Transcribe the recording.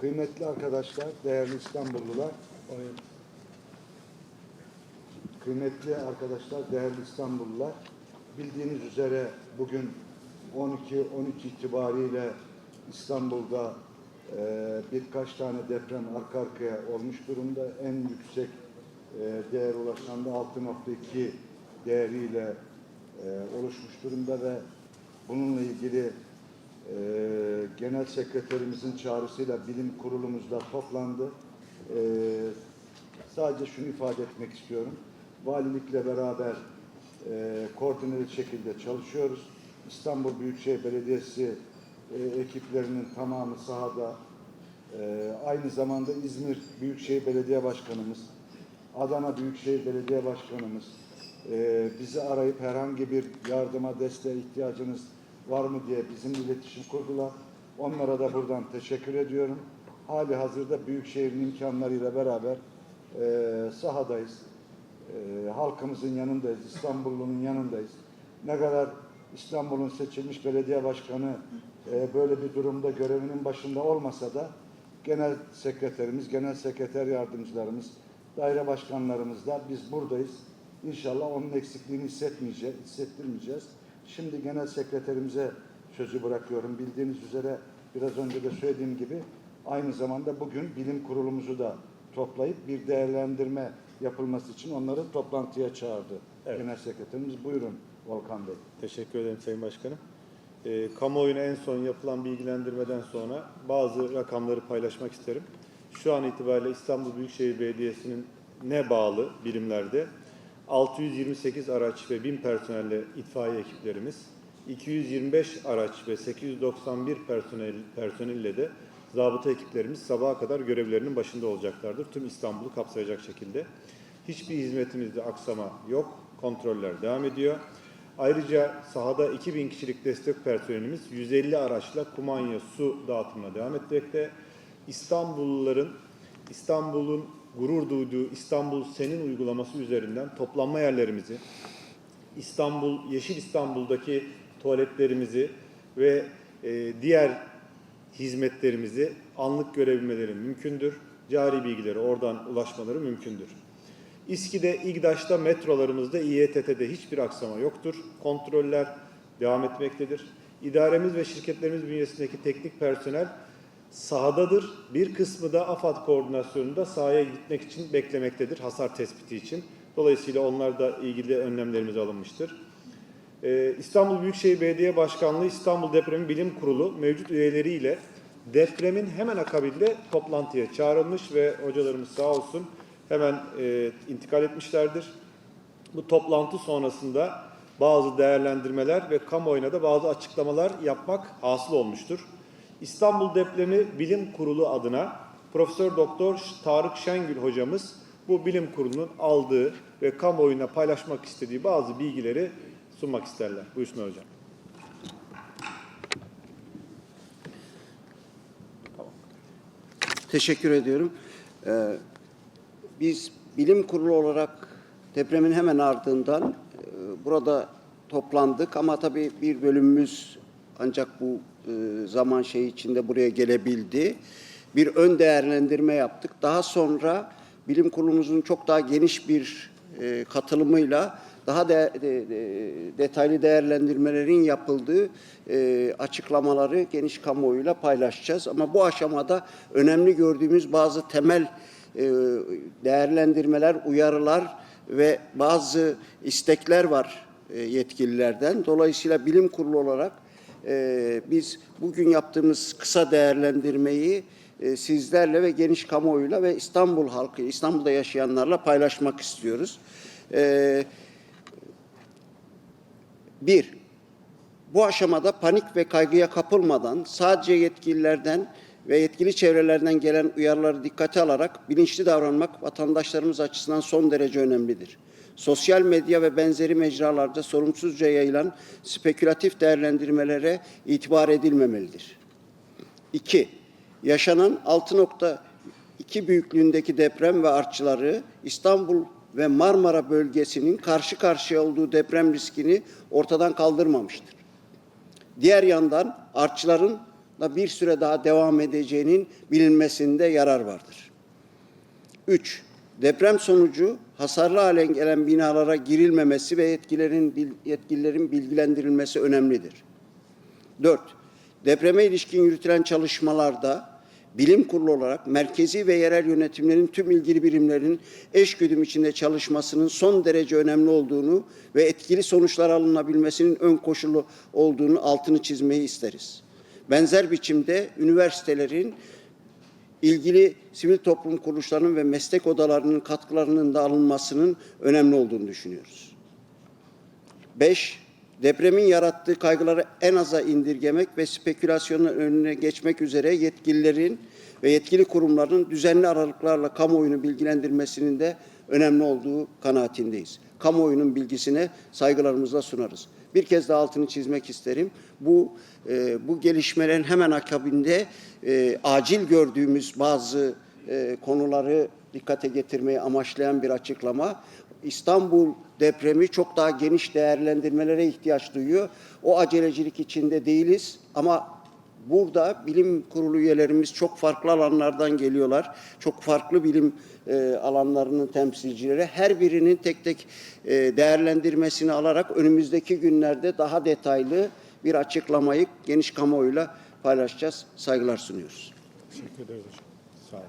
Kıymetli arkadaşlar, değerli İstanbullular, kıymetli arkadaşlar, değerli İstanbullular, bildiğiniz üzere bugün 12-13 itibariyle İstanbul'da e, birkaç tane deprem arka arkaya olmuş durumda. En yüksek e, değer ulaşan da 6.2 değeriyle e, oluşmuş durumda ve bununla ilgili e, Genel Sekreterimizin çağrısıyla bilim kurulumuzda toplandı. E, sadece şunu ifade etmek istiyorum. Valilikle beraber e, koordineli şekilde çalışıyoruz. İstanbul Büyükşehir Belediyesi e, ekiplerinin tamamı sahada. E, aynı zamanda İzmir Büyükşehir Belediye Başkanımız, Adana Büyükşehir Belediye Başkanımız e, bizi arayıp herhangi bir yardıma, desteğe ihtiyacınız var mı diye bizim iletişim kurdular. Onlara da buradan teşekkür ediyorum. Hali hazırda Büyükşehir'in imkanlarıyla beraber e, sahadayız. E, halkımızın yanındayız, İstanbul'un yanındayız. Ne kadar İstanbul'un seçilmiş belediye başkanı e, böyle bir durumda görevinin başında olmasa da genel sekreterimiz, genel sekreter yardımcılarımız, daire başkanlarımızla biz buradayız. İnşallah onun eksikliğini hissetmeyeceğiz, hissettirmeyeceğiz. Şimdi genel sekreterimize sözü bırakıyorum. Bildiğiniz üzere biraz önce de söylediğim gibi aynı zamanda bugün bilim kurulumuzu da toplayıp bir değerlendirme yapılması için onları toplantıya çağırdı. Evet. Genel sekreterimiz buyurun Volkan Bey. Teşekkür ederim Sayın Başkanım. E, kamuoyuna en son yapılan bilgilendirmeden sonra bazı rakamları paylaşmak isterim. Şu an itibariyle İstanbul Büyükşehir Belediyesi'nin ne bağlı birimlerde 628 araç ve 1000 personelle itfaiye ekiplerimiz, 225 araç ve 891 personel, personelle de zabıta ekiplerimiz sabaha kadar görevlerinin başında olacaklardır. Tüm İstanbul'u kapsayacak şekilde. Hiçbir hizmetimizde aksama yok. Kontroller devam ediyor. Ayrıca sahada 2000 kişilik destek personelimiz 150 araçla kumanya su dağıtımına devam etmekte. İstanbulluların İstanbul'un gurur duyduğu İstanbul Senin uygulaması üzerinden toplanma yerlerimizi, İstanbul Yeşil İstanbul'daki tuvaletlerimizi ve e, diğer hizmetlerimizi anlık görebilmeleri mümkündür. Cari bilgileri oradan ulaşmaları mümkündür. İSKİ'de, İGDAŞ'ta, metrolarımızda, İETT'de hiçbir aksama yoktur. Kontroller devam etmektedir. İdaremiz ve şirketlerimiz bünyesindeki teknik personel sahadadır. Bir kısmı da AFAD koordinasyonunda sahaya gitmek için beklemektedir hasar tespiti için. Dolayısıyla onlar da ilgili önlemlerimiz alınmıştır. Ee, İstanbul Büyükşehir Belediye Başkanlığı İstanbul Depremi Bilim Kurulu mevcut üyeleriyle depremin hemen akabinde toplantıya çağrılmış ve hocalarımız sağ olsun hemen e, intikal etmişlerdir. Bu toplantı sonrasında bazı değerlendirmeler ve kamuoyuna da bazı açıklamalar yapmak hasıl olmuştur. İstanbul Depremi Bilim Kurulu adına Profesör Doktor Tarık Şengül hocamız bu bilim kurulunun aldığı ve kamuoyuna paylaşmak istediği bazı bilgileri sunmak isterler. Buyursunlar hocam. Teşekkür ediyorum. Ee, biz bilim kurulu olarak depremin hemen ardından e, burada toplandık ama tabii bir bölümümüz ancak bu zaman şey içinde buraya gelebildi. Bir ön değerlendirme yaptık. Daha sonra bilim kurulumuzun çok daha geniş bir e, katılımıyla daha de, de- de- detaylı değerlendirmelerin yapıldığı e, açıklamaları geniş kamuoyuyla paylaşacağız. Ama bu aşamada önemli gördüğümüz bazı temel e, değerlendirmeler, uyarılar ve bazı istekler var e, yetkililerden. Dolayısıyla bilim kurulu olarak e, biz bugün yaptığımız kısa değerlendirmeyi e, sizlerle ve geniş kamuoyuyla ve İstanbul halkı, İstanbul'da yaşayanlarla paylaşmak istiyoruz. E, bir, bu aşamada panik ve kaygıya kapılmadan sadece yetkililerden ve yetkili çevrelerden gelen uyarıları dikkate alarak bilinçli davranmak vatandaşlarımız açısından son derece önemlidir. Sosyal medya ve benzeri mecralarda sorumsuzca yayılan spekülatif değerlendirmelere itibar edilmemelidir. 2. Yaşanan 6.2 büyüklüğündeki deprem ve artçıları İstanbul ve Marmara bölgesinin karşı karşıya olduğu deprem riskini ortadan kaldırmamıştır. Diğer yandan artçıların da bir süre daha devam edeceğinin bilinmesinde yarar vardır. 3. Deprem sonucu hasarlı hale gelen binalara girilmemesi ve yetkililerin, bil- yetkililerin bilgilendirilmesi önemlidir. 4. Depreme ilişkin yürütülen çalışmalarda bilim kurulu olarak merkezi ve yerel yönetimlerin tüm ilgili birimlerinin eşgüdüm içinde çalışmasının son derece önemli olduğunu ve etkili sonuçlar alınabilmesinin ön koşulu olduğunu altını çizmeyi isteriz. Benzer biçimde üniversitelerin ilgili sivil toplum kuruluşlarının ve meslek odalarının katkılarının da alınmasının önemli olduğunu düşünüyoruz. 5. Depremin yarattığı kaygıları en aza indirgemek ve spekülasyonun önüne geçmek üzere yetkililerin ve yetkili kurumların düzenli aralıklarla kamuoyunu bilgilendirmesinin de önemli olduğu kanaatindeyiz. Kamuoyunun bilgisine saygılarımızla sunarız. Bir kez daha altını çizmek isterim. Bu e, bu gelişmelerin hemen akabinde e, acil gördüğümüz bazı e, konuları dikkate getirmeyi amaçlayan bir açıklama. İstanbul depremi çok daha geniş değerlendirmelere ihtiyaç duyuyor. O acelecilik içinde değiliz ama burada bilim kurulu üyelerimiz çok farklı alanlardan geliyorlar. Çok farklı bilim e, alanlarının temsilcileri. Her birinin tek tek e, değerlendirmesini alarak önümüzdeki günlerde daha detaylı bir açıklamayı geniş kamuoyuyla paylaşacağız. Saygılar sunuyoruz. Teşekkür ederiz. Sağ olun.